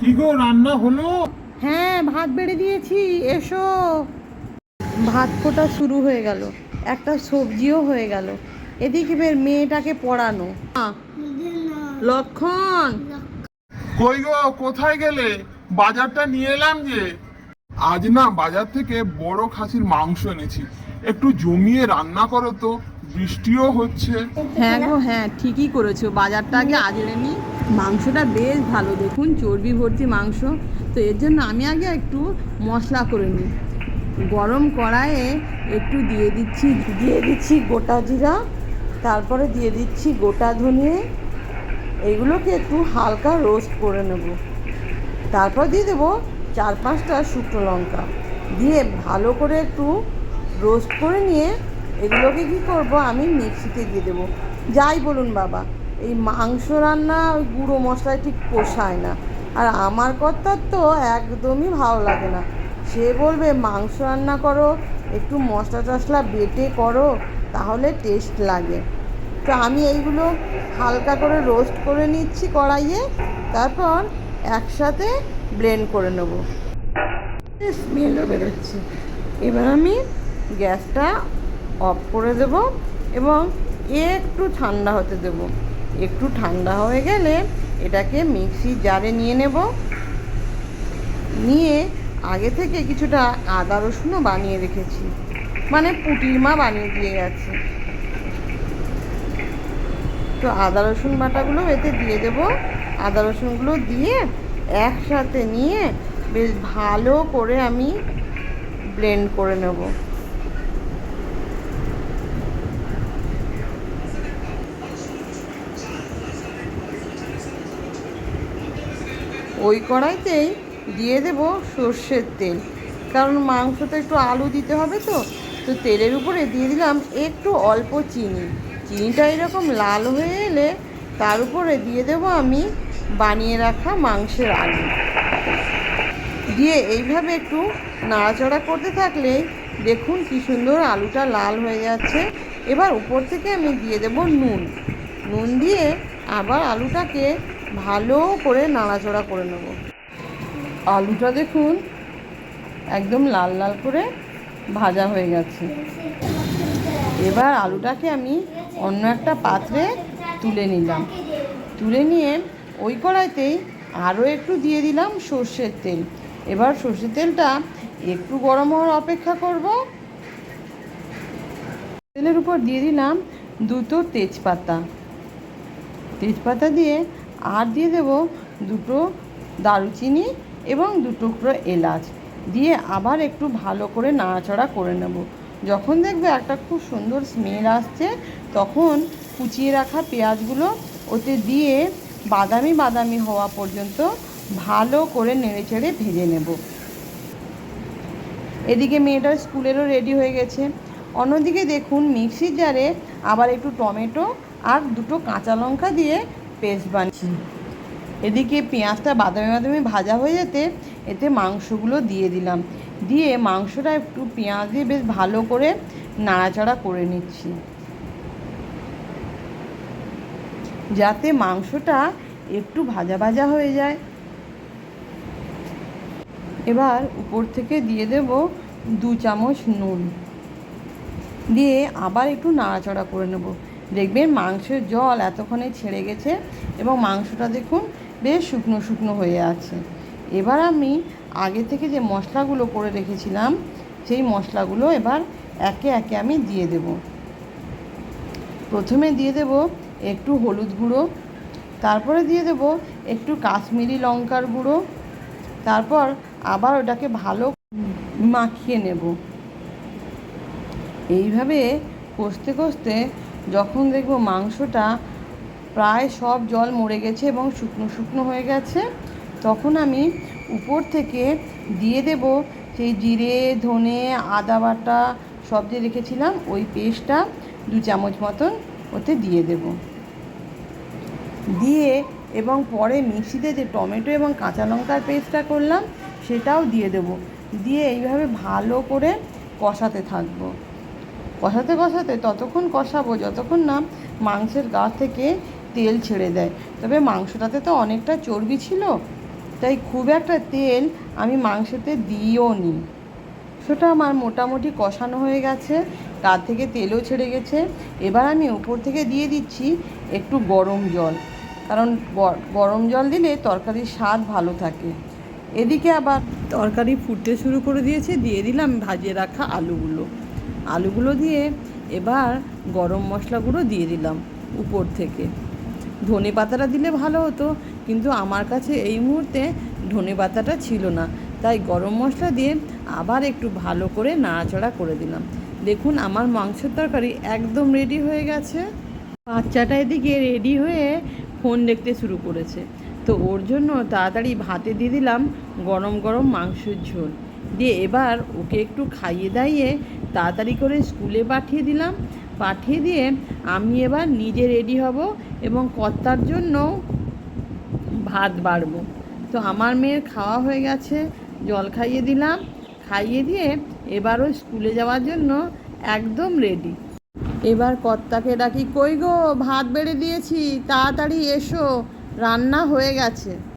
কি গো রান্না হলো? হ্যাঁ ভাত বেড়ে দিয়েছি এসো। ভাত ফোটা শুরু হয়ে গেল একটা সবজিও হয়ে গেল। এদিকে বের মেয়েটাকে পড়ানো। লক্ষণ। কই গো কোথায় গেলে? বাজারটা নিয়ে এলাম যে। আজ না বাজার থেকে বড় খাসির মাংস এনেছি। একটু জমিয়ে রান্না করো তো বৃষ্টিও হচ্ছে। হ্যাঁ গো হ্যাঁ ঠিকই করেছ। বাজারটা আগে আজরে নি। মাংসটা বেশ ভালো, দেখুন চর্বি ভর্তি মাংস। তো এর জন্য আমি আগে একটু মশলা করে নিই। গরম কড়াইয়ে একটু দিয়ে দিচ্ছি দিয়ে দিচ্ছি গোটা জিরা, তারপরে দিয়ে দিচ্ছি গোটা ধনিয়ে। এগুলোকে একটু হালকা রোস্ট করে নেব। তারপর দিয়ে দেবো চার পাঁচটা শুকনো লঙ্কা। দিয়ে ভালো করে একটু রোস্ট করে নিয়ে এগুলোকে কি করব, আমি মিক্সিতে দিয়ে দেবো। যাই বলুন বাবা। এই মাংস রান্না ওই গুঁড়ো মশলায় ঠিক পোষায় না। আর আমার কর্তার তো একদমই ভালো লাগে না। সে বলবে, মাংস রান্না করো, একটু মশলা টশলা বেটে করো, তাহলে টেস্ট লাগে। তো আমি এইগুলো হালকা করে রোস্ট করে নিচ্ছি কড়াইয়ে, তারপর একসাথে ব্লেন্ড করে নেব। স্মেলও বেরোচ্ছে। এবার আমি গ্যাসটা অফ করে দেব এবং একটু ঠান্ডা হতে দেব। একটু ঠান্ডা হয়ে গেলে এটাকে মিক্সি জারে নিয়ে নেব। নিয়ে আগে থেকে কিছুটা আদা রসুনও বানিয়ে রেখেছি। মানে পুটির মা বানিয়ে দিয়ে গেছে। তো আদা রসুন বাটাগুলো এতে দিয়ে দেব। আদা রসুনগুলো দিয়ে একসাথে নিয়ে বেশ ভালো করে আমি ব্লেন্ড করে নেব। ওই কড়াইতেই দিয়ে দেব সর্ষের তেল। কারণ মাংসতে একটু আলু দিতে হবে তো তো তেলের উপরে দিয়ে দিলাম একটু অল্প চিনি। চিনিটা এরকম লাল হয়ে এলে তার উপরে দিয়ে দেব আমি বানিয়ে রাখা মাংসের আলু। দিয়ে এইভাবে একটু নাড়াচাড়া করতে থাকলে দেখুন কি সুন্দর আলুটা লাল হয়ে যাচ্ছে। এবার উপর থেকে আমি দিয়ে দেব নুন। নুন দিয়ে আবার আলুটাকে ভালো করে নাড়াচাড়া করে নেব। আলুটা দেখুন একদম লাল লাল করে ভাজা হয়ে গেছে। এবার আলুটাকে আমি অন্য একটা পাত্রে তুলে নিলাম। তুলে নিয়ে ওই কড়াইতেই আরও একটু দিয়ে দিলাম সর্ষের তেল। এবার সর্ষের তেলটা একটু গরম হওয়ার অপেক্ষা করব। তেলের উপর দিয়ে দিলাম দুটো তেজপাতা। তেজপাতা দিয়ে আর দিয়ে দেব দুটো দারুচিনি এবং দু টুকরো এলাচ। দিয়ে আবার একটু ভালো করে নাড়াচড়া করে নেব। যখন দেখবে একটা খুব সুন্দর স্মেল আসছে, তখন কুচিয়ে রাখা পেঁয়াজগুলো ওতে দিয়ে বাদামি বাদামি হওয়া পর্যন্ত ভালো করে নেড়ে চেড়ে ভেজে নেব। এদিকে মেয়েটার স্কুলেরও রেডি হয়ে গেছে। অন্যদিকে দেখুন মিক্সির জারে আবার একটু টমেটো আর দুটো কাঁচা লঙ্কা দিয়ে পেস্ট বানিয়েছি। এদিকে পেঁয়াজটা বাদামি বাদামি ভাজা হয়ে যেতে এতে মাংসগুলো দিয়ে দিলাম। দিয়ে মাংসটা একটু পেঁয়াজ দিয়ে বেশ ভালো করে নাড়াচাড়া করে নিচ্ছি। যাতে মাংসটা একটু ভাজা ভাজা হয়ে যায়। এবার উপর থেকে দিয়ে দেব দু চামচ নুন। দিয়ে আবার একটু নাড়াচাড়া করে নেব। দেখবেন মাংসের জল এতক্ষণে ছেড়ে গেছে এবং মাংসটা দেখুন বেশ শুকনো শুকনো হয়ে আছে। এবার আমি আগে থেকে যে মশলাগুলো করে রেখেছিলাম, সেই মশলাগুলো এবার একে একে আমি দিয়ে দেব। প্রথমে দিয়ে দেব একটু হলুদ গুঁড়ো, তারপরে দিয়ে দেব একটু কাশ্মীরি লঙ্কার গুঁড়ো, তারপর আবার ওটাকে ভালো মাখিয়ে নেব। এইভাবে কষতে কষতে যখন দেখব মাংসটা প্রায় সব জল মরে গেছে এবং শুকনো শুকনো হয়ে গেছে, তখন আমি উপর থেকে দিয়ে দেব সেই জিরে, ধনে, আদা বাটা, সব যে রেখেছিলাম, ওই পেস্টটা দু চামচ মতন ওতে দিয়ে দেব। দিয়ে এবং পরে মিক্সিতে যে টমেটো এবং কাঁচা লঙ্কার পেস্টটা করলাম, সেটাও দিয়ে দেব। দিয়ে এইভাবে ভালো করে কষাতে থাকব। কষাতে কষাতে ততক্ষণ কষাবো, যতক্ষণ না মাংসের গা থেকে তেল ছেড়ে দেয়। তবে মাংসটাতে তো অনেকটা চর্বি ছিল, তাই খুব একটা তেল আমি মাংসতে দিইও নি। সেটা আমার মোটামুটি কষানো হয়ে গেছে তার থেকে তেলও ছেড়ে গেছে। এবার আমি উপর থেকে দিয়ে দিচ্ছি একটু গরম জল, কারণ গরম জল দিলে তরকারির স্বাদ ভালো থাকে। এদিকে আবার তরকারি ফুটতে শুরু করে দিয়েছে, দিয়ে দিলাম ভাজিয়ে রাখা আলুগুলো। আলুগুলো দিয়ে এবার গরম মশলাগুলো দিয়ে দিলাম উপর থেকে। ধনে পাতাটা দিলে ভালো হতো, কিন্তু আমার কাছে এই মুহূর্তে ধনে পাতাটা ছিল না। তাই গরম মশলা দিয়ে আবার একটু ভালো করে নাড়াচাড়া করে দিলাম। দেখুন, আমার মাংসের তরকারি একদম রেডি হয়ে গেছে। বাচ্চাটা এদিকে রেডি হয়ে ফোন দেখতে শুরু করেছে। তো ওর জন্য তাড়াতাড়ি ভাতে দিয়ে দিলাম গরম গরম মাংসের ঝোল। দিয়ে এবার ওকে একটু খাইয়ে দাইয়ে তাড়াতাড়ি করে স্কুলে পাঠিয়ে দিলাম। পাঠিয়ে দিয়ে আমি এবার নিজে রেডি হব এবং কর্তার জন্য ভাত বাড়বো। তো আমার মেয়ের খাওয়া হয়ে গেছে, জল খাইয়ে দিলাম। খাইয়ে দিয়ে এবারও স্কুলে যাওয়ার জন্য একদম রেডি এবার কর্তাকে ডাকি, কই গো, ভাত বেড়ে দিয়েছি, তাড়াতাড়ি এসো, রান্না হয়ে গেছে।